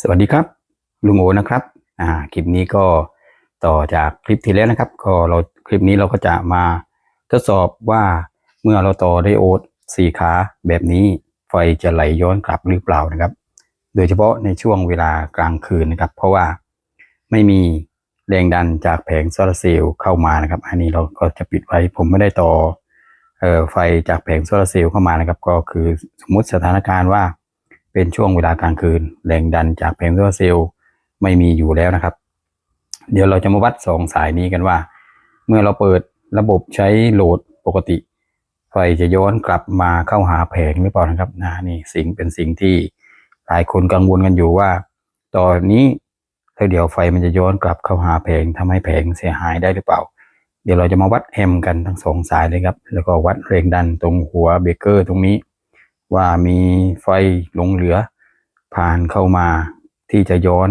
สวัสดีครับ ลุงโอนะครับอ่าคลิปนี้ก็ต่อจากคลิปที่แล้วนะครับ ก็เราคลิปนี้เราก็จะมาทดสอบว่าเมื่อเราต่อไดโอดสี่ขาแบบนี้ไฟจะไหลย้อนกลับหรือเปล่านะครับ โดยเฉพาะในช่วงเวลากลางคืนนะครับ เพราะว่าไม่มีแรงดันจากแผงโซลาร์เซลล์เข้ามานะครับ อันนี้เราก็จะปิดไว้ผมไม่ได้ต่อออไฟจากแผงโซลาร์เซลล์เข้ามานะครับ ก็คือสมมติสถานการณ์ว่า เป็นช่วงเวลากลางคืน แรงดันจากแผงโซลาเซลล์ไม่มีอยู่แล้วนะครับ เดี๋ยวเราจะมาวัดสองสายนี้กันว่า เมื่อเราเปิดระบบใช้โหลดปกติ ไฟจะย้อนกลับมาเข้าหาแผงหรือเปล่านะครับนะนี่สิ่งเป็นสิ่งที่หลายคนกังวลกันอยู่ว่า ตอนนี้ถ้าเดี๋ยวไฟมันจะย้อนกลับเข้าหาแผงทำให้แผงเสียหายได้หรือเปล่า เดี๋ยวเราจะมาวัดแอมกันทั้งสองสายเลยครับ แล้วก็วัดแรงดันตรงหัวเบรกเกอร์ตรงนี้ ว่ามีไฟหลงเหลือ ผ่านเข้ามาที่จะย้อน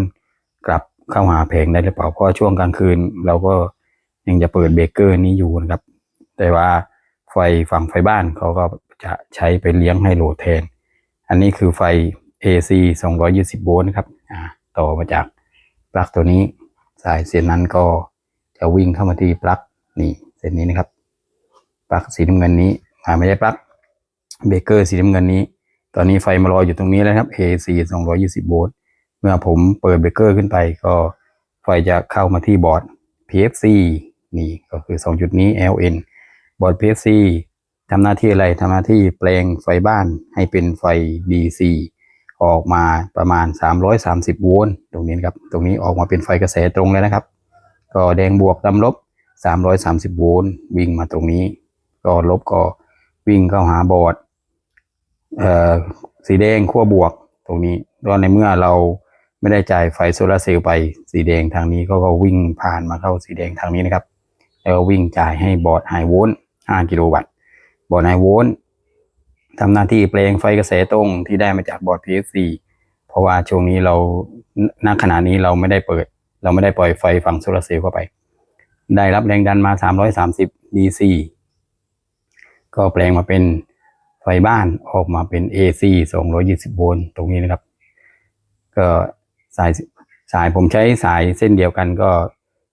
กลับเข้าหาแผงได้หรือเปล่าเพราะช่วงกลางคืน เราก็ยังจะเปิดเบรกเกอร์นี้อยู่นะครับ แต่ว่าไฟฝั่งไฟบ้านเขาก็จะใช้ไปเลี้ยงให้โหลดแทน อันนี้คือไฟ AC 220 โวลต์นะครับอ่าต่อมาจากปลั๊กตัวนี้สายเส้นนั้นก็จะวิ่งเข้ามาที่ปลั๊กนี่เส้นนี้นะครับปลั๊กสีน้ำเงินนี้อ่าไม่ใช่ปลั๊ก เบเกอร์สีน้ำเงินนี้ ตอนนี้ไฟมารออยู่ตรงนี้แล้วครับ AC 220 โวลต์ เมื่อผมเปิดเบเกอร์ขึ้นไปก็ไฟจะเข้ามาที่บอร์ด PFC นี่ก็คือ 2 จุดนี้ LN บอร์ด PFC ทำหน้าที่อะไรทำหน้าที่แปลงไฟบ้านให้เป็นไฟ DC ออกมาประมาณ 330 โวลต์ตรงนี้นครับ ตรงนี้ออกมาเป็นไฟกระแสตรงเลยนะครับ ก็แดงบวกดำลบ 330 โวลต์วิ่งมาตรงนี้ ก็ลบก็วิ่งเข้าหาบอร์ด สีแดงขั้วบวกตรงนี้ก็ในเมื่อเราไม่ได้จ่ายไฟโซลาร์เซลล์ไปสีแดงทางนี้ก็ก็วิ่งผ่านมาเข้าสีแดงทางนี้นะครับ แล้วก็วิ่งจ่ายให้บอร์ดไฮโวลต์5กิโลวัตต์บอร์ดไฮโวลต์ทำหน้าที่แปลงไฟกระแสตรงที่ได้มาจากบอร์ด PFC เพราะว่าช่วงนี้เราณขณะนี้เราไม่ได้เปิด เราไม่ได้ปล่อยไฟฝั่งโซลาร์เซลล์เข้าไป ได้รับแรงดันมา 330 DC ก็แปลงมาเป็น ฟบ้านออกมาเป็น AC 220 โวลต์ตรงนี้นะครับ ก็สายสายผมใช้สายเส้นเดียวกันก็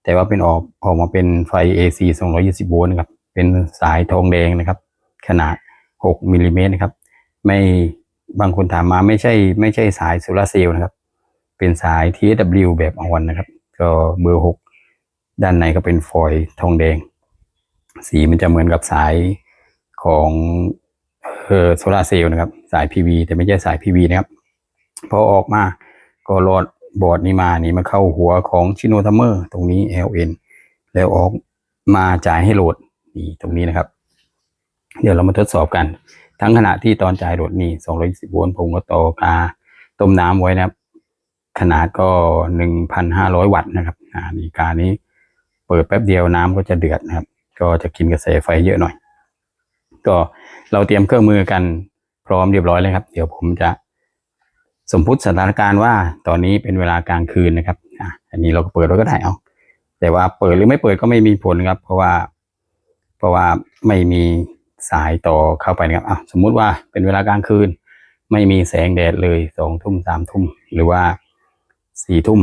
แต่ว่าเป็นออกออกมาเป็นไฟ AC 220 โวลต์นะครับ เป็นสายทองแดงนะครับ ขนาด 6มิลลิเมตรนะครับ ไม่บางคนถามมาไม่ใช่ ไม่ใช่สายโซลาเซลล์นะครับ เป็นสาย TSW แบบอ่อนนะครับ ก็เบอร์ 6 ด้านในก็เป็นฟอยล์ทองแดง สีมันจะเหมือนกับสายของ เออโซลาเซลล์นะครับ สาย PV แต่ไม่ใช่สาย PV นะครับ พอออกมาก็รอดบอร์ดนี้มานี่มาเข้าหัวของชิโนทัมเมอร์ตรงนี้ LN แล้วออกมาจ่ายให้โหลดนี่ตรงนี้นะครับ เดี๋ยวเรามาทดสอบกัน ทั้งขณะที่ตอนจ่ายโหลดนี่220โวลต์ผมก็ต่อกาต้มน้ำไว้นะครับ ขนาดก็ 1,500 วัตต์นะครับอ่านี่กานี้เปิดแป๊บเดียวน้ำก็จะเดือดนะครับ ก็จะกินกระแสไฟเยอะหน่อย ก็ เราเตรียมเครื่องมือกันพร้อมเรียบร้อยเลยครับ เดี๋ยวผมจะสมพุติสถานการณ์ว่าตอนนี้เป็นเวลากลางคืนนะครับอะอันนี้เราก็เปิดไว้ก็ได้เอาแต่ว่าเปิดหรือไม่เปิดก็ไม่มีผลครับ เพราะว่า เพราะว่าไม่มีสายต่อเข้าไปนะครับอะสมมุติว่าเป็นเวลากลางคืน ไม่มีแสงแดดเลยสองทุ่มสามทุ่มหรือว่าสี่ทุ่ม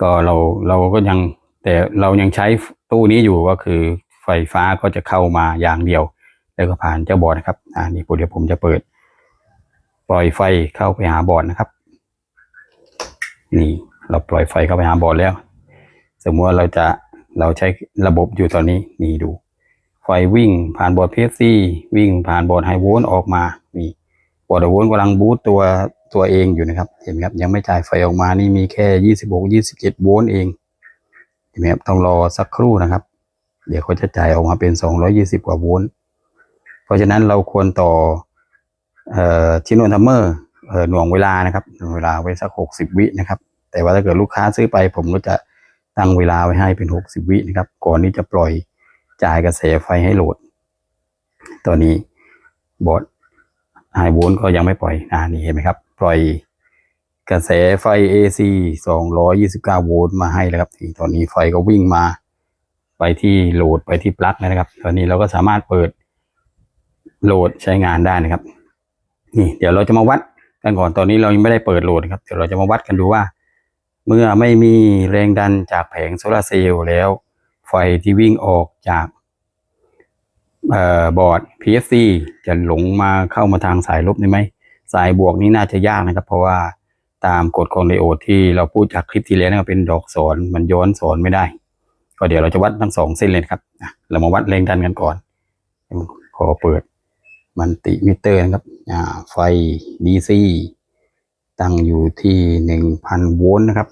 ก็เราเราก็ยังแต่เรายังใช้ตู้นี้อยู่ก็คือไฟฟ้าก็จะเข้ามาอย่างเดียว แล้วก็ผ่านเจ้าบอร์ดนะครับ อ่านี่เดี๋ยวผมจะเปิด ปล่อยไฟเข้าไปหาบอร์ดนะครับ นี่เราปล่อยไฟเข้าไปหาบอร์ดแล้ว สมมติว่าเราจะเราใช้ระบบอยู่ตอนนี้นี่ดู ไฟวิ่งผ่านบอร์ด PFC วิ่งผ่านบอร์ดไฮโวลต์ออกมานี่บอร์ดไฮโวลต์กำลังบูตตัวตัวเองอยู่นะครับ เห็นไหมครับยังไม่จ่ายไฟออกมานี่มีแค่26 27โวลต์เองเห็นไหมครับต้องรอสักครู่นะครับ เดี๋ยวเขาจะจ่ายออกมาเป็น220กว่าโวลต์ เพราะฉะนั้นเราควรต่อเอ่อชิโนนทัมเมอร์หน่วงเวลานะครับหน่วงเวลาไว้สัก60วินะครับ แต่ว่าถ้าเกิดลูกค้าซื้อไป ผมก็จะตั้งเวลาไว้ให้เป็น60วินะครับ ก่อนที่จะปล่อยจ่ายกระแสไฟให้โหลด ตอนนี้บอร์ดไฮโวล์ก็ยังไม่ปล่อยอ่านี่เห็นไหมครับ ปล่อยกระแสไฟ AC 229 โวลต์มาให้แล้วครับทีตอนนี้ไฟก็วิ่งมา ไปที่โหลดไปที่ปลั๊กนะครับ ตอนนี้เราก็สามารถเปิด โหลดใช้งานได้นะครับ นี่เดี๋ยวเราจะมาวัดกันก่อนตอนนี้เรายังไม่ได้เปิดโหลดนะครับเดี๋ยวเราจะมาวัดกันดูว่า เมื่อไม่มีแรงดันจากแผงโซลาเซลล์แล้ว ไฟที่วิ่งออกจากออบอร์ด PFC จะหลงมาเข้ามาทางสายลบได้ไหมสายบวกนี่น่าจะยากนะครับ เพราะว่าตามกฎของไดโอดที่เราพูดจากคลิปที่แล้วนะครับเป็นดอกสอนมันย้อนสอนไม่ได้ ก็เดี๋ยวเราจะวัดทั้งสองเส้นเลยครับเรามาวัดแรงดันกันก่อนขอเปิด มันติมิเตอร์นะครับไฟ DC ตั้งอยู่ที่หนึ่งพันโวลต์นะครับ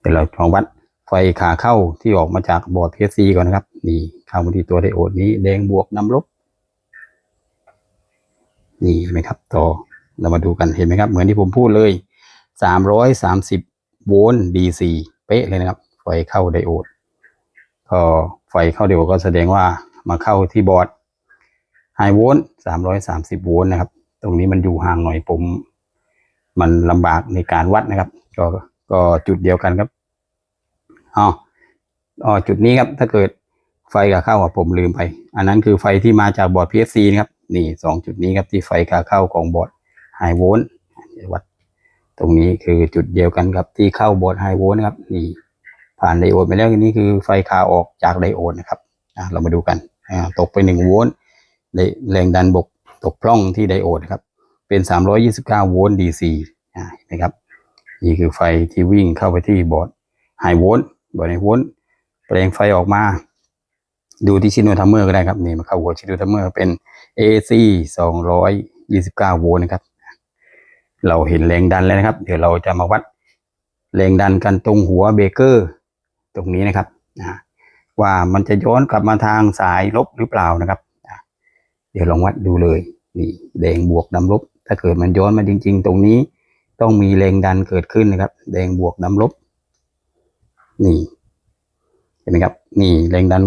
เดี๋ยวเราลองวัดไฟขาเข้าที่ออกมาจากบอร์ด PFC ก่อนนะครับนี่เข้ามาที่ตัวไดโอดนี้แดงบวกน้ำลบ นี่เห็นไหมครับต่อเรามาดูกันเห็นไหมครับ เหมือนที่ผมพูดเลย 330 โวลต์ DC เป๊ะเลยนะครับ ไฟเข้าไดโอด ก็ไฟเข้าไดโอดก็แสดงว่ามาเข้าที่บอร์ด ไฮโวลต์330โวลต์นะครับ ตรงนี้มันอยู่ห่างหน่อยผมมันลำบากในการวัดนะครับ ก็ก็จุดเดียวกันครับอ๋ออ๋อจุดนี้ครับ ถ้าเกิดไฟกับเข้าอะผมลืมไป อันนั้นคือไฟที่มาจากบอร์ด PFC นะครับ นี่สองจุดนี้ครับที่ไฟขาเข้าของบอร์ดไฮโวลต์วัด ตรงนี้คือจุดเดียวกันครับ ที่เข้าบอร์ดไฮโวลต์นะครับ นี่ผ่านไดโอดไปแล้วอันนี้คือไฟขาออกจากไดโอดนะครับเรามาดูกันอ่าตกไปหนึ่งโวลต์ แรงดันบกตกพร่องที่ไดโอดครับ เป็น 329 โวลต์ DC อ่าเห็นไหมครับ นี่คือไฟที่วิ่งเข้าไปที่บอร์ดไฮโวลต์บอร์ดไฮโวลต์แปลงไฟออกมา ดูที่ชิโนทัมเมอร์ก็ได้ครับ นี่มาเข้าหัวชิโนทัมเมอร์เป็น AC 229 โวลต์นะครับ เราเห็นแรงดันแล้วนะครับ เดี๋ยวเราจะมาวัดแรงดันกันตรงหัวเบเกอร์ ตรงนี้นะครับว่ามันจะย้อนกลับมาทางสายลบหรือเปล่านะครับ เดี๋ยวลองวัดดูเลย นี่แดงบวกดำลบ ถ้าเกิดมันย้อนมาจริง ๆ ตรงนี้ต้องมีแรงดันเกิดขึ้นนะครับ แดงบวกดำลบ นี่ เห็นไหมครับ นี่แรงดัน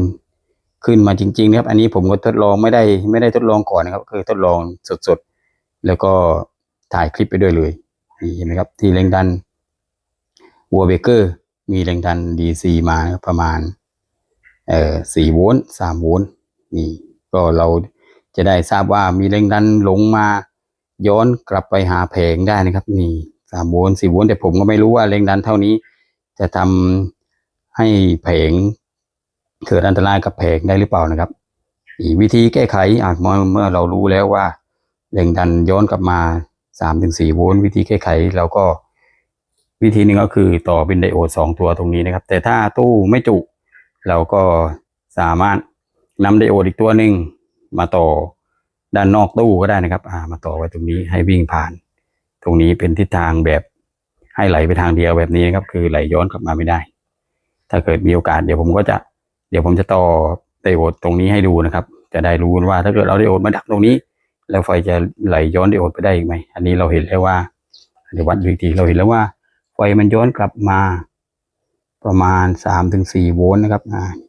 ขึ้นมาจริงๆนะครับ อันนี้ผมก็ทดลองไม่ได้ ไม่ได้ทดลองก่อนนะครับ คือทดลองสดๆ แล้วก็ถ่ายคลิปไปด้วยเลย นี่เห็นไหมครับ ที่แรงดันวัวเบเกอร์มีแรงดัน DC มาประมาณ เอ่อสี่โวลต์สามโวลต์นี่ ก็เรา จะได้ทราบว่ามีแรงดันหลงมา ย้อนกลับไปหาแผงได้นะครับ นี่สามโวลต์สี่โวลต์แต่ผมก็ไม่รู้ว่าแรงดันเท่านี้ จะทำให้แผงเกิดอันตรายกับแผงได้หรือเปล่านะครับ อีกวิธีแก้ไขอาจเมื่อเมื่อเรารู้แล้วว่าแรงดันย้อนกลับมาสามถึงสี่โวลต์วิธีแก้ไขเราก็ วิธีหนึ่งก็คือต่อเป็นไดโอดสองตัวตรงนี้นะครับ แต่ถ้าตู้ไม่จุ เราก็สามารถนำไดโอดอีกตัวหนึ่ง มาต่อด้านนอกตู้ก็ได้นะครับ อ่า มาต่อไว้ตรงนี้ให้วิ่งผ่าน ตรงนี้เป็นทิศทางแบบให้ไหลไปทางเดียวแบบนี้นะครับ คือไหลย้อนกลับมาไม่ได้ ถ้าเกิดมีโอกาสเดี๋ยวผมก็จะ เดี๋ยวผมจะต่อไดโอดตรงนี้ให้ดูนะครับ จะได้รู้ว่าถ้าเกิดเราไดโอดมาดักตรงนี้ แล้วไฟจะไหลย้อนไดโอดไปได้อีกไหมอันนี้เราเห็นแล้วว่าเดี๋ยววัดดูอีกทีเราเห็นแล้วว่าไฟมันย้อนกลับมา ประมาณสามถึงสี่โวลต์นะครับ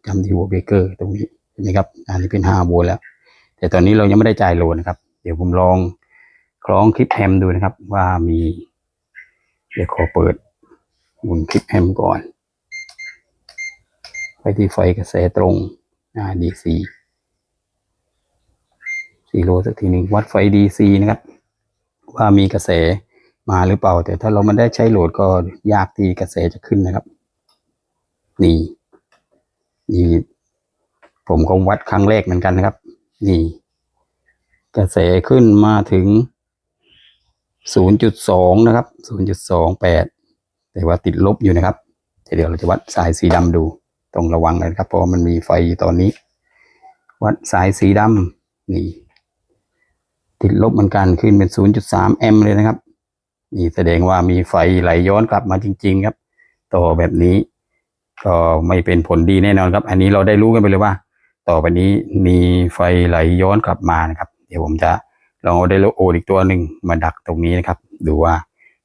จำที่หัวเบเกอร์ตรงนี้เห็นไหมครับอันนี้เป็นห้าโวลต์แล้ว แต่ตอนนี้เรายังไม่ได้จ่ายโหลดนะครับ เดี๋ยวผมลองคล้องคลิปแฮมดูนะครับ ว่ามี เดี๋ยวขอเปิดหมุนคลิปแฮมก่อน ไปที่ไฟกระแสตรงอ่า DC สี่โลสักทีหนึ่งวัดไฟ DC นะครับ ว่ามีกระแสมาหรือเปล่า แต่ถ้าเราไม่ได้ใช้โหลดก็ยากที่กระแสจะขึ้นนะครับ นี่นี่ผมก็วัดครั้งแรกเหมือนกันนะครับ นี่ กระแสขึ้นมาถึง 0.2 นะครับ 0.28 แต่ว่าติดลบอยู่นะครับเดี๋ยวเราจะวัดสายสีดำดู ต้องระวังนะครับ เพราะมันมีไฟตอนนี้ วัดสายสีดำนี่ ติดลบเหมือนกันขึ้นเป็น 0.3 แอมป์เลยนะครับ นี่แสดงว่ามีไฟไหลย้อนกลับมาจริง ๆ ครับ ต่อแบบนี้ ก็ไม่เป็นผลดีแน่นอนครับ อันนี้เราได้รู้กันไปเลยว่า ต่อไปนี้มีไฟไหลย้อนกลับมานะครับ เดี๋ยวผมจะลองเอาไดโอดอีกตัวหนึ่งมาดักตรงนี้นะครับ ดูว่า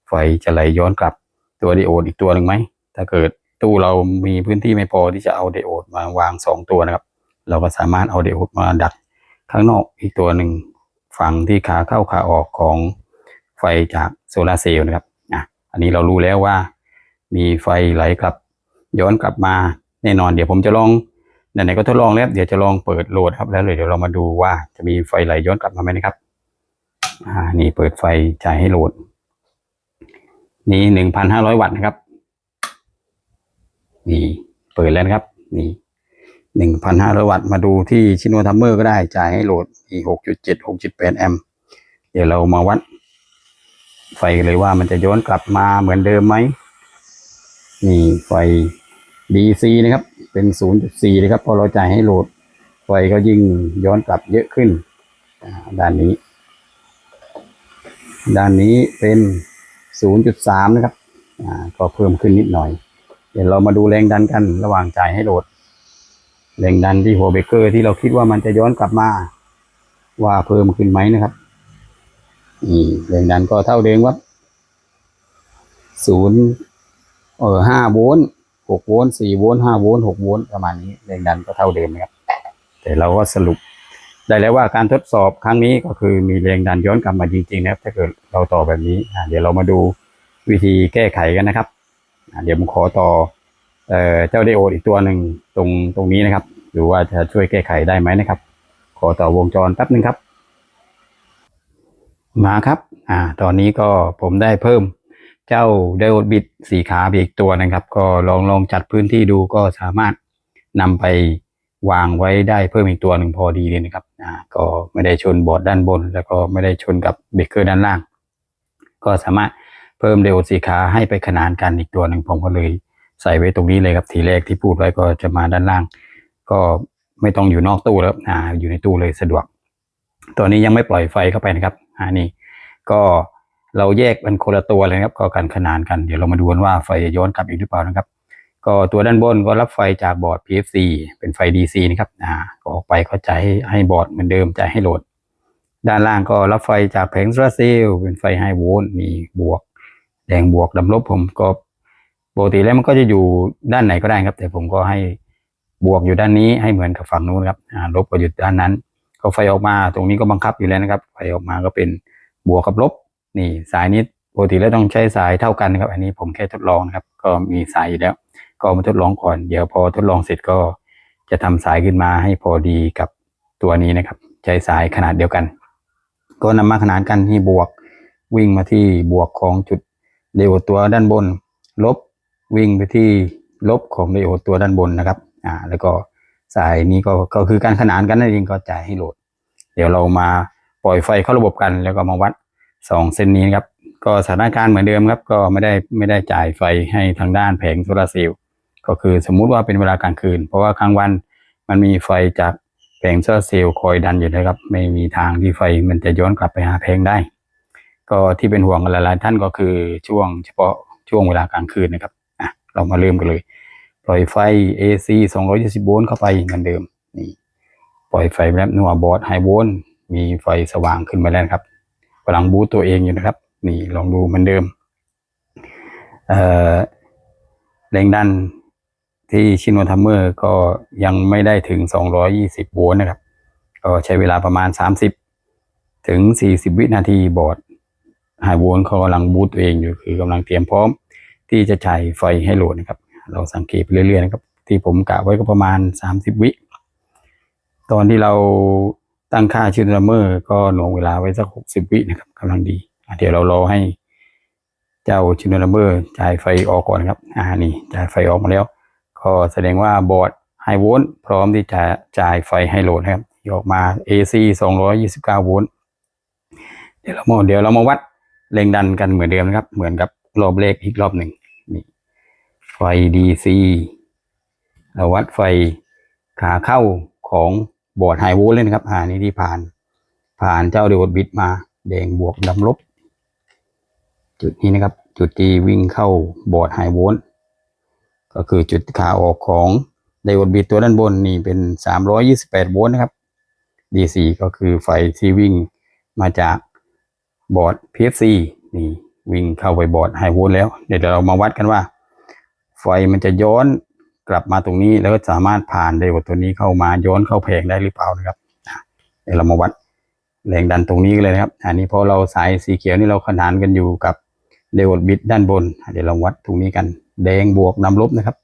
ไฟจะไหลย้อนกลับตัวไดโอดอีกตัวหนึ่งไหมถ้าเกิดตู้เรามีพื้นที่ไม่พอที่จะเอาไดโอดมาวางสองตัวนะครับ เราก็สามารถเอาไดโอดมาดักข้างนอกอีกตัวหนึ่งฝั่งที่ขาเข้าขาออกของไฟจากโซลาเซลล์นะครับอะอันนี้เรารู้แล้วว่า มีไฟไหลกลับย้อนกลับมาแน่นอนเดี๋ยวผมจะลอง ไหนๆก็ทดลองแล้ว เดี๋ยวจะลองเปิดโหลดครับแล้วเดี๋ยวเรามาดูว่าจะมีไฟไหลย้อนกลับมาไหมนะครับ อ่า นี่เปิดไฟจ่ายให้โหลด นี่หนึ่งพันห้าร้อยวัตต์นะครับ นี่เปิดแล้วนะครับ นี่หนึ่งพันห้าร้อยวัตต์มาดูที่ชิโนทัมเมอร์ก็ได้จ่ายให้โหลดนี่หกจุดเจ็ดหกจุดแปดแอมป์เดี๋ยวเรามาวัด ไฟเลยว่ามันจะย้อนกลับมาเหมือนเดิมไหมนี่ไฟ DC นะครับ เป็น 0.4นะครับพอเราจ่ายให้โหลดไฟก็ยิ่งย้อนกลับเยอะขึ้นด้านนี้ ด้านนี้เป็น 0.3 นะครับก็เพิ่มขึ้นนิดหน่อย เดี๋ยวเรามาดูแรงดันกันระหว่างจ่ายให้โหลด แรงดันที่หัวเบรกเกอร์ที่เราคิดว่ามันจะย้อนกลับมา ว่าเพิ่มขึ้นไหมนะครับนี่แรงดันก็เท่าเดิมครับศูนย์เออห้าโวลต์ หกโวลต์สี่โวลต์ห้าโวลต์หกโวลต์ประมาณนี้แรงดันก็เท่าเดิมนะครับแต่เราก็สรุปได้แล้วว่าการทดสอบครั้งนี้ก็คือมีแรงดันย้อนกลับมาจริงๆนะครับ ถ้าเกิดเราต่อแบบนี้เดี๋ยวเรามาดูวิธีแก้ไขกันนะครับเดี๋ยวผมขอต่อเอ่อเจ้าไดโอดอีกตัวหนึ่งตรงตรงนี้นะครับดูว่าจะช่วยแก้ไขได้ไหมนะครับ ขอต่อวงจรแป๊บหนึ่งครับ มาครับ อ่า ตอนนี้ก็ผมได้เพิ่ม เจ้าไดโอดบิดสีขาไปอีกตัวนะครับ ก็ลองลองจัดพื้นที่ดูก็สามารถนำไปวางไว้ได้เพิ่มอีกตัวหนึ่งพอดีเลยนะครับอ่าก็ไม่ได้ชนบอร์ดด้านบน แล้วก็ไม่ได้ชนกับเบรกเกอร์ด้านล่าง ก็สามารถเพิ่มไดโอดสีขาให้ไปขนานกันอีกตัวหนึ่งผมก็เลยใส่ไว้ตรงนี้เลยครับทีแรกที่พูดไว้ก็จะมาด้านล่าง ก็ไม่ต้องอยู่นอกตู้แล้วอ่าอยู่ในตู้เลยสะดวก ตัวนี้ยังไม่ปล่อยไฟเข้าไปนะครับอ่านี่ก็ เราแยกเป็นคนละตัวเลยครับก็การขนานกันเดี๋ยวเรามาดูกันว่าไฟย้อนกลับอีกหรือเปล่านะครับ ก็ตัวด้านบนก็รับไฟจากบอร์ด PFC เป็นไฟ DC นะครับอ่าก็ออกไปก็จ่ายให้ให้บอร์ดเหมือนเดิมจ่ายให้โหลด ด้านล่างก็รับไฟจากแผงโซลาร์เซลล์เป็นไฟไฮโวลต์มีบวก แดงบวกดำลบผมก็ปกติแล้วมันก็จะอยู่ด้านไหนก็ได้ครับ แต่ผมก็ให้บวกอยู่ด้านนี้ให้เหมือนกับฝั่งนู้นครับอ่าลบก็อยู่ด้านนั้น ก็ไฟออกมาตรงนี้ก็บังคับอยู่แล้วนะครับ ไฟออกมาก็เป็นบวกกับลบ นี่สายนี้ปกติแล้วต้องใช้สายเท่ากันนะครับ อันนี้ผมแค่ทดลองนะครับ ก็มีสายอยู่แล้ว ก็มาทดลองก่อนเดี๋ยวพอทดลองเสร็จก็จะทำสายขึ้นมาให้พอดีกับตัวนี้นะครับ ใช้สายขนาดเดียวกัน ก็นำมาขนานกันที่บวกวิ่งมาที่บวกของจุดเดโอตัวด้านบน ลบวิ่งไปที่ลบของเดโอตัวด้านบนนะครับอ่าแล้วก็สายนี้ก็ก็คือการขนานกันนั่นเองก็จ่ายให้โหลด เดี๋ยวเรามาปล่อยไฟเข้าระบบกันแล้วก็มาวัด สองเส้นนี้นะครับ ก็สถานการณ์เหมือนเดิมครับ ก็ไม่ได้ไม่ได้จ่ายไฟให้ทางด้านแผงโซลาร์เซลล์ก็คือสมมุติว่าเป็นเวลากลางคืน เพราะว่ากลางวันมันมีไฟจากแผงโซลาร์เซลล์คอยดันอยู่นะครับ ไม่มีทางที่ไฟมันจะย้อนกลับไปหาแผงได้ ก็ที่เป็นห่วงหลายๆท่านก็คือช่วงเฉพาะช่วงเวลากลางคืนนะครับอะเรามาเริ่มกันเลย ปล่อยไฟ AC 220โวลต์เข้าไปเหมือนเดิมนี่ปล่อยไฟแล้วนัวบอร์ดไฮโวลต์มีไฟสว่างขึ้นมาแล้วครับ กำลังบูตตัวเองอยู่นะครับ นี่ลองดูเหมือนเดิมเอ่อแรงดันที่ชินทัมเมอร์ก็ยังไม่ได้ถึง 220 โวลต์นะครับ ก็ใช้เวลาประมาณ 30 ถึง 40 วินาทีบอร์ดไฮโวลต์เขากำลังบูตตัวเองอยู่คือกำลังเตรียมพร้อม ที่จะจ่ายไฟให้โหลดนะครับ เราสังเกตไปเรื่อยๆนะครับ ที่ผมกะไว้ก็ประมาณ 30 วิตอนที่เรา ตั้งค่าชินเมอร์ก็หน่วงเวลาไว้สัก60วินะครับกำลังดีเดี๋ยวเรารอให้เจ้าชินเมอร์จ่ายไฟออกก่อนครับ อ่านี่จ่ายไฟออกมาแล้ว ก็แสดงว่าบอร์ดไฮโวลต์พร้อมที่จะจ่ายไฟให้โหลดนะครับที่ออกมา AC 229โวลต์เดี๋ยวเรามาเดี๋ยวเรามาวัดแรงดันกันเหมือนเดิมนะครับ เหมือนกับรอบเลขอีกรอบหนึ่งนี่ไฟ DC เราวัดไฟขาเข้าของ บอร์ดไฮโวลเลยนะครับ อ่านี่ที่ผ่าน ผ่านเจ้าเดโอดบิดมา แดงบวกดำลบ จุดนี้นะครับ จุดที่วิ่งเข้าบอร์ดไฮโวลก็คือจุดขาออกของไดโอดบิดตัวด้านบนนี่เป็น 328 โวลต์นะครับ DC ก็คือไฟที่วิ่งมาจากบอร์ด PFC นี่วิ่งเข้าไปบอร์ดไฮโวลแล้ว เดี๋ยวเรามาวัดกันว่า ไฟมันจะย้อน กลับมาตรงนี้แล้วก็สามารถผ่านไดโอดตัวนี้เข้ามาย้อนเข้าแผงได้หรือเปล่านะครับเดี๋ยวเรามาวัดแรงดันตรงนี้กันเลยนะครับ อันนี้พอเราสายสีเขียวนี่เราขนานกันอยู่กับไดโอดบิดด้านบน เดี๋ยวเราวัดตรงนี้กัน แดงบวกนำลบนะครับ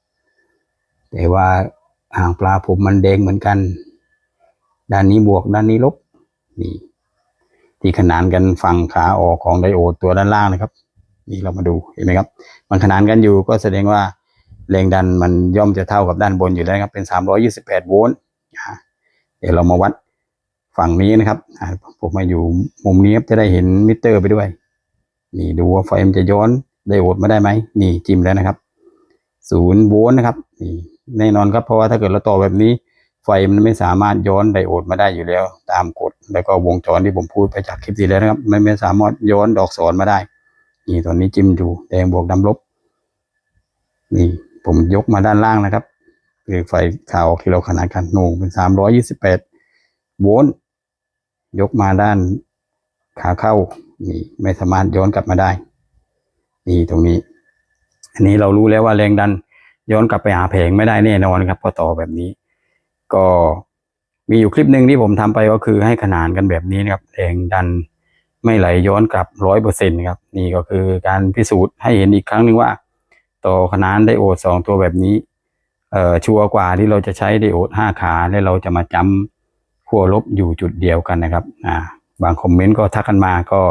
แต่ว่าหางปลาผมมันแดงเหมือนกัน ด้านนี้บวกด้านนี้ลบ นี่ ที่ขนานกันฝั่งขาออกของไดโอดตัวด้านล่างนะครับ นี่เรามาดูเห็นไหมครับ มันขนานกันอยู่ก็แสดงว่า แรงดันมันย่อมจะเท่ากับด้านบนอยู่แล้วครับเป็น 328 โวลต์เดี๋ยวเรามาวัดฝั่งนี้นะครับผมมาอยู่มุมนี้จะได้เห็นมิเตอร์ไปด้วย นี่ดูว่าไฟมันจะย้อนไดโอดมาได้ไหมนี่จิ้มแล้วนะครับศูนย์โวลต์นะครับนี่แน่นอนครับเพราะว่าถ้าเกิดเราต่อแบบนี้ ไฟมันไม่สามารถย้อนไดโอดมาได้อยู่แล้ว ตามกฎแล้วก็วงจรที่ผมพูดไปจากคลิปที่แล้วนะครับมันไม่สามารถย้อนดอกสอนมาได้ นี่ตอนนี้จิ้มดูแดงบวกดำลบนี่ ผมยกมาด้านล่างนะครับคือไฟขาวที่เราขนานกันหน่งเป็นสามร้อยี่สิบแปดโวลต์ยกมาด้านขาเข้านี่ไม่สามารถย้อนกลับมาได้ นี่ตรงนี้ อันนี้เรารู้แล้วว่าแรงดันย้อนกลับไปหาแผงไม่ได้แน่นอนครับพอต่อแบบนี้ ก็มีอยู่คลิปหนึ่งที่ผมทำไปก็คือให้ขนานกันแบบนี้นะครับแรงดันไม่ไหลย้อนกลับร้อยเปอร์เซ็นต์ครับนี่ก็คือการพิสูจน์ให้เห็นอีกครั้งหนึ่งว่า ต่อขนานไดโอดสองตัวแบบนี้ เอ่อชัวร์กว่าที่เราจะใช้ไดโอดห้าขาแล้วเราจะมาจำขั้วลบอยู่จุดเดียวกันนะครับ อ่า บางคอมเมนต์ก็ทักกันมาก็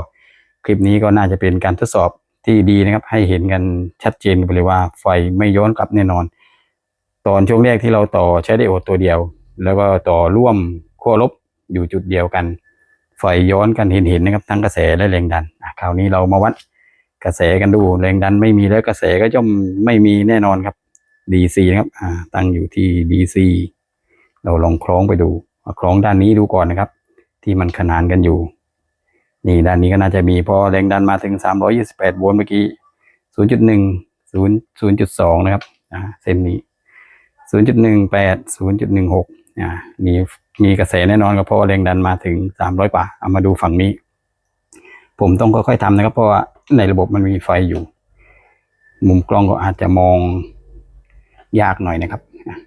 คลิปนี้ก็น่าจะเป็นการทดสอบที่ดีนะครับ ให้เห็นกันชัดเจนไปเลยว่าไฟไม่ย้อนกลับแน่นอน ตอนช่วงแรกที่เราต่อใช้ไดโอดตัวเดียว แล้วก็ต่อร่วมขั้วลบอยู่จุดเดียวกันไฟย้อนกันเห็นๆนะครับ ทั้งกระแสและแรงดันคราวนี้เรามาวัด กระแสกันดูแรงดันไม่มีแล้วกระแสก็ย่อมไม่มีแน่นอนครับ DC นะครับอ่าตั้งอยู่ที่ DC เราลองคล้องไปดูคล้องด้านนี้ดูก่อนนะครับ ที่มันขนานกันอยู่ นี่ด้านนี้ก็น่าจะมีเพอแรงดันมาถึง 328 โวลต์เมื่อกี้ 0.1 0 0.2 นะครับอ่าเส้นนี้ 0.18 0.16อ่ามีมีกระแสแน่นอนครับเพราะแรงดันมาถึง 300กว่าเอามาดูฝั่งนี้ ผมต้องค่อยๆทำนะครับเพราะว่า ในระบบมันมีไฟอยู่ มุมกล้องก็อาจจะมองยากหน่อยนะครับ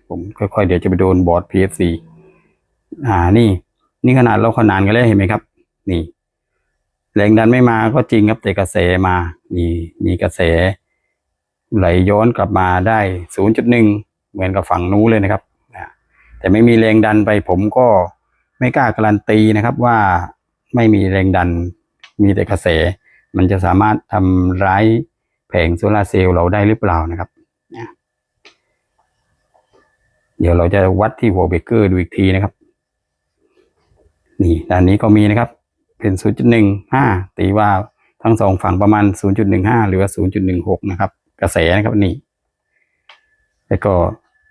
ผมค่อยๆ เดี๋ยวจะไปโดนบอร์ด PFC อ่านี่ นี่ขนาดเราขนานกันแล้วเห็นไหมครับ นี่ แรงดันไม่มาก็จริงครับแต่กระแสมา นี่ มีกระแส ไหลย้อนกลับมาได้ 0.1 เหมือนกับฝั่งนู้นเลยนะครับแต่ไม่มีแรงดันไปผมก็ไม่กล้าการันตีนะครับว่าไม่มีแรงดันมีแต่กระแส มันจะสามารถทำร้ายแผงโซลาร์เซลล์เราได้หรือเปล่านะครับนะเดี๋ยวเราจะวัดที่หัวเบรกเกอร์ดูอีกทีนะครับ นี่ด้านนี้ก็มีนะครับ เป็น 0.15 ตีว่าทั้งสองฝั่งประมาณ 0.15 หรือว่า 0.16 นะครับ กระแสนะครับนี่ แล้วก็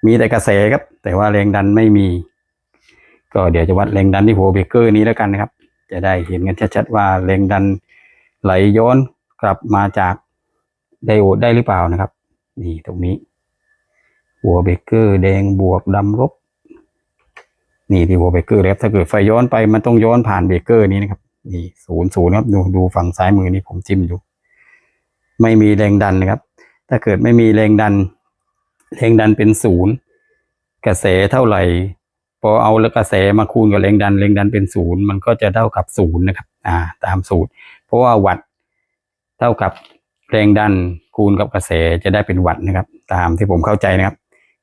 มีแต่กระแสครับ แต่ว่าแรงดันไม่มี ก็เดี๋ยวจะวัดแรงดันที่หัวเบรกเกอร์นี้แล้วกันนะครับ จะได้เห็นกันชัดๆว่าแรงดัน ไหลย้อนกลับมาจากไดโอดได้หรือเปล่านะครับ นี่ตรงนี้ หัวเบเกอร์แดงบวกดำลบนี่ที่หัวเบเกอร์เลยครับถ้าเกิดไฟย้อนไปมันต้องย้อนผ่านเบเกอร์นี้นะครับ นี่ศูนย์ศูนย์ครับ ดูดูฝั่งซ้ายมือนี่ผมจิ้มอยู่ไม่มีแรงดันนะครับ ถ้าเกิดไม่มีแรงดัน แรงดันเป็นศูนย์กระแสเท่าไหร่ พอเอาแล้วกระแสมาคูณกับแรงดันแรงดันเป็นศูนย์มันก็จะเท่ากับศูนย์นะครับ อ่า ตามสูตร เพราะว่าวัตต์เท่ากับแรงดันคูณกับกระแสจะได้เป็นวัตต์นะครับ ตามที่ผมเข้าใจนะครับ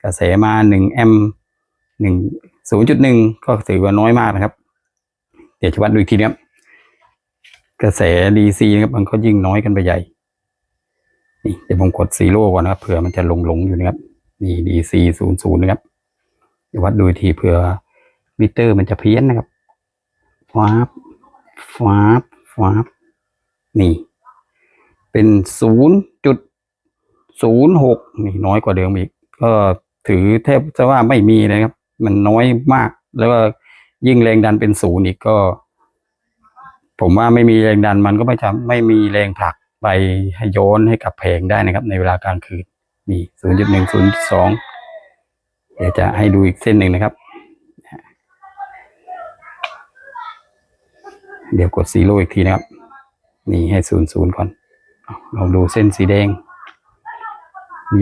กระแสมาหนึ่งแอมป์หนึ่งศูนย์จุดหนึ่งก็ถือว่าน้อยมากนะครับ เดี๋ยวจะวัดดูอีกทีนะครับ กระแส DC นะครับมันก็ยิ่งน้อยกันไปใหญ่นี่เดี๋ยวผมกดซีโร่ก่อนนะครับเผื่อมันจะหลงหลงๆอยู่นะครับนี่ DC ศูนย์ศูนย์นะครับ วัดดูทีเผื่อมิเตอร์มันจะเพี้ยนนะครับฟ้าบฟ้าบฟ้าบนี่ เป็นศูนย์จุดศูนย์หกนี่น้อยกว่าเดิมอีก ก็ถือแทบจะว่าไม่มีเลยครับ มันน้อยมาก แล้วก็ยิ่งแรงดันเป็นศูนย์อีกก็ ผมว่าไม่มีแรงดันมันก็ไม่จะไม่มีแรงผลักไปให้โยนให้กับแผงได้นะครับ ในเวลากลางคืนนี่ศูนย์จุดหนึ่งศูนย์สอง เดี๋ยวจะให้ดูอีกเส้นหนึ่งนะครับ เดี๋ยวกดซีโร่อีกทีนะครับ นี่ให้ศูนย์ศูนย์ก่อนเอาเราดูเส้นสีแดง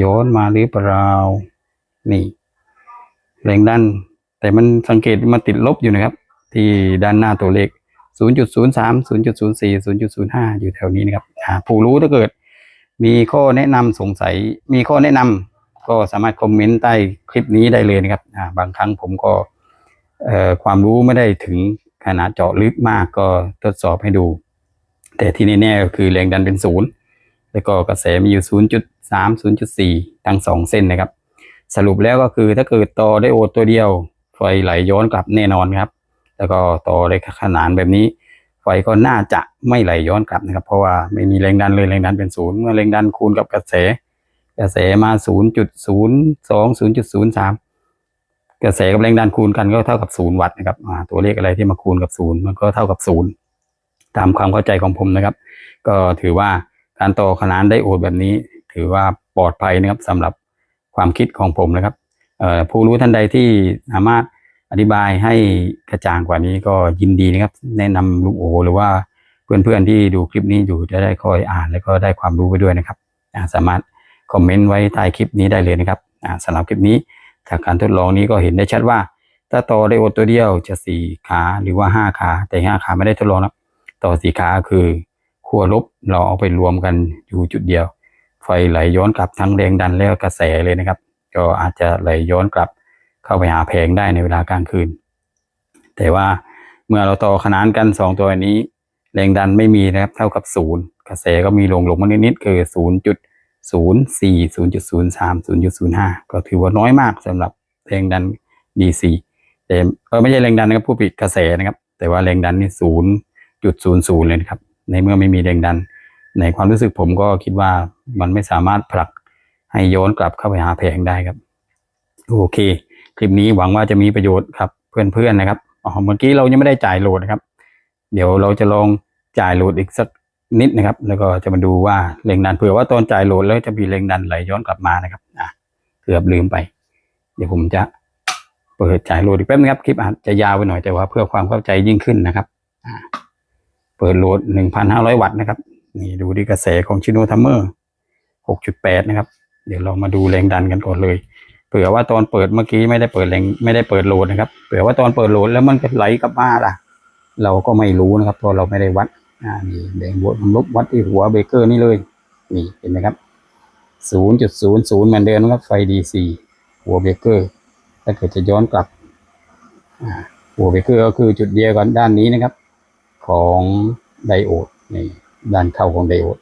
ย้อนมาหรือเปล่า นี่ แรงดัน แต่มันสังเกตมันติดลบอยู่นะครับ ที่ด้านหน้าตัวเลข 0.03 0.04 0.05 อยู่แถวนี้นะครับผู้รู้ถ้าเกิด มีข้อแนะนำสงสัย มีข้อแนะนำ ก็สามารถคอมเมนต์ใต้คลิปนี้ได้เลยนะครับบางครั้งผมก็ความรู้ไม่ได้ถึงขนาดเจาะลึกมากก็ทดสอบให้ดู แต่ที่แน่ๆก็คือแรงดันเป็นศูนย์แล้วก็กระแสมีอยู่ 0.3 0.4 ทั้งสองเส้นนะครับ สรุปแล้วก็คือถ้าเกิดต่อได้โอดตัวเดียว ไฟไหลย้อนกลับแน่นอนครับ แล้วก็ต่อได้ขนานแบบนี้ ไฟก็น่าจะไม่ไหลย้อนกลับนะครับ เพราะว่าไม่มีแรงดันเลยแรงดันเป็นศูนย์เมื่อแรงดันคูณกับกระแส กระแสมา 0.02 0.03 กระแสกับแรงดันคูณกันก็เท่ากับศูนย์วัตต์นะครับตัวเลขอะไรที่มาคูณกับศูนย์มันก็เท่ากับศูนย์ตามความเข้าใจของผมนะครับ ก็ถือว่าการต่อขนานไดโอดแบบนี้ ถือว่าปลอดภัยนะครับสำหรับความคิดของผมนะครับผู้รู้ท่านใดที่สามารถอธิบายให้กระจ่างกว่านี้ก็ยินดีนะครับ แนะนำลูกโอ หรือว่าเพื่อนๆที่ดูคลิปนี้อยู่จะได้คอยอ่าน แล้วก็ได้ความรู้ไปด้วยนะครับสามารถ คอมเมนต์ไว้ใต้คลิปนี้ได้เลยนะครับสำหรับคลิปนี้จากการทดลองนี้ก็เห็นได้ชัดว่า ถ้าต่อไดโอดตัวเดียวจะสี่ขาหรือว่าห้าขาแต่ห้าขาไม่ได้ทดลองนะต่อสี่ขาคือขั้วลบเราเอาไปรวมกันอยู่จุดเดียว ไฟไหลย้อนกลับทั้งแรงดันและกระแสเลยนะครับ ก็อาจจะไหลย้อนกลับเข้าไปหาแผงได้ในเวลากลางคืน แต่ว่าเมื่อเราต่อขนานกันสองตัวนี้ แรงดันไม่มีนะครับเท่ากับศูนย์กระแสก็มีลงลงมานิดๆคือศูน ย์จุดศูนย์สี่ศูนย์จุดศูนย์สามศูนย์จุดศูนย์ห้าก็ถือว่าน้อยมากสำหรับแรงดัน DC แต่ไม่ใช่แรงดันนะครับผู้ผลิตกระแสนะครับ แต่ว่าแรงดันนี่ศูนย์จุดศูนย์ศูนย์เลยนะครับ ในเมื่อไม่มีแรงดัน ในความรู้สึกผมก็คิดว่ามันไม่สามารถผลักให้ย้อนกลับเข้าไปหาแผงได้ครับ โอเค คลิปนี้หวังว่าจะมีประโยชน์ครับเพื่อนๆนะครับอ๋อเมื่อกี้เรายังไม่ได้จ่ายโหลดนะครับ เดี๋ยวเราจะลองจ่ายโหลดอีกสัก นิดนะครับ แล้วก็จะมาดูว่าแรงดันเผื่อว่าตอนจ่ายโหลดแล้วจะมีแรงดันไหลย้อนกลับมานะครับอะเกือบลืมไป เดี๋ยวผมจะเปิดจ่ายโหลดอีกแป๊บนึงครับคลิปอาจจะยาวไปหน่อยแต่ว่าเพื่อความเข้าใจยิ่งขึ้นนะครับเปิดโหลดหนึ่งพันห้าร้อยวัตต์นะครับ นี่ดูที่กระแสของชิโนทัมเมอร์หกจุดแปดนะครับ เดี๋ยวเรามาดูแรงดันกันก่อนเลยเผื่อว่าตอนเปิดเมื่อกี้ไม่ได้เปิดแรงไม่ได้เปิดโหลดนะครับเผื่อว่าตอนเปิดโหลดแล้วมันไหลกลับมาล่ะ เราก็ไม่รู้นะครับเพราะเราไม่ได้วัด อ่านี่แดงบวกลบวัดที่หัวเบรกเกอร์นี่เลย นี่เห็นไหมครับศูนย์จุดศูนย์ศูนย์เหมือนเดิมนะครับไฟดีซีหัวเบรกเกอร์ถ้าเกิดจะย้อนกลับหัวเบรกเกอร์ก็คือจุดเดียวกันด้านนี้นะครับ ของไดโอดนี่ด้านเข้าของไดโอด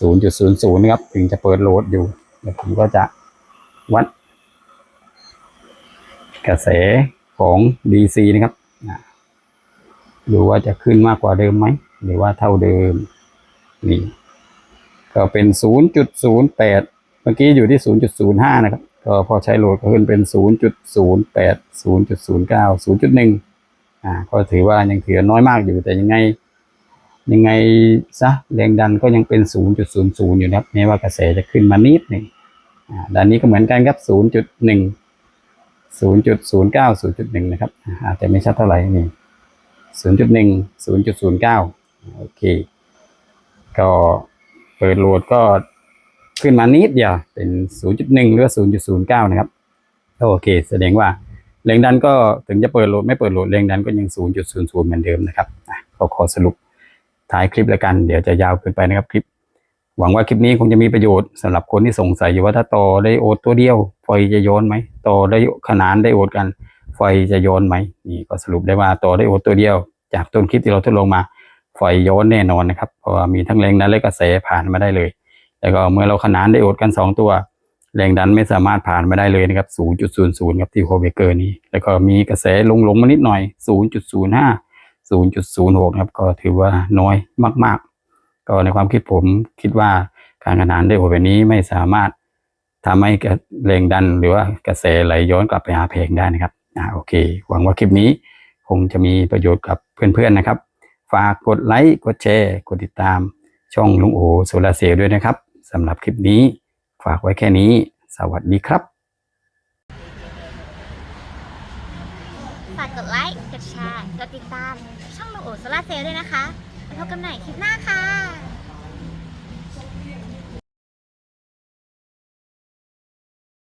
0.00นะครับ ถึงจะเปิดโหลดอยู่เดี๋ยวผมก็จะวัด กระแสของ DC นะครับดูว่าจะขึ้นมากกว่าเดิมไหม หรือว่าเท่าเดิมนี่ก็เป็น 0.08 เมื่อกี้อยู่ที่ 0.05 นะครับ ก็พอใช้โหลดก็ขึ้นเป็น 0.08 0.09 0.1 อ่า ก็ถือว่ายังถือน้อยมากอยู่ แต่ยังไง ยังไงซะแรงดันก็ยังเป็น 0.00 อยู่นะครับแม้ว่ากระแสจะขึ้นมานิดหนึ่งอ่าด้านนี้ก็เหมือนกันครับ 0.1 0.09 0.1 นะครับอ่าอาจจะไม่ชัดเท่าไหร่นี่ 0.1 0.09 โอเค ก็เปิดโหลดก็ขึ้นมานิดเดียวเป็น 0.1 หรือว่า0.09 นะครับ โอเค แสดงว่าแรงดันก็ถึงจะเปิดโหลดไม่เปิดโหลดแรงดันก็ยัง 0.00 เหมือนเดิมนะครับก็ขอสรุปท้ายคลิปแล้วกัน เดี๋ยวจะยาวเกินไปนะครับคลิป หวังว่าคลิปนี้คงจะมีประโยชน์สำหรับคนที่สงสัยอยู่ว่าถ้าต่อไดโอดตัวเดียว ไฟจะย้อนไหมต่อได้ขนานไดโอดกัน ไฟจะย้อนไหมนี่ก็สรุปได้ว่าต่อไดโอดตัวเดียว จากต้นคลิปที่เราทดลองมา ไฟย้อนแน่นอนนะครับ เพราะว่ามีทั้งแรงดันและกระแสผ่านมาได้เลย แล้วก็เมื่อเราขนานไดโอดกันสองตัว แรงดันไม่สามารถผ่านมาได้เลยนะครับ 0.00 ครับที่โฮเบเกอร์นี้ แล้วก็มีกระแสลงลงมานิดหน่อย 0.05 0.06นะครับก็ถือว่าน้อยมาก ๆ ก็ในความคิดผมคิดว่าการขนานไดโอดแบบนี้ไม่สามารถทำให้แรงดันหรือว่ากระแสไหลย้อนกลับไปหาเพลงได้นะครับอ่าโอเค หวังว่าคลิปนี้คงจะมีประโยชน์กับเพื่อนๆนะครับ ฝากกดไลค์ กดแชร์ กดติดตาม ช่องลุงโอโซลาเซลด้วยนะครับสำหรับคลิปนี้ ฝากไว้แค่นี้ สวัสดีครับ ฝากกดไลค์ กดแชร์ กดติดตาม ช่องลุงโอโซลาเซลด้วยนะคะแล้วพบกันใหม่คลิปหน้าค่ะ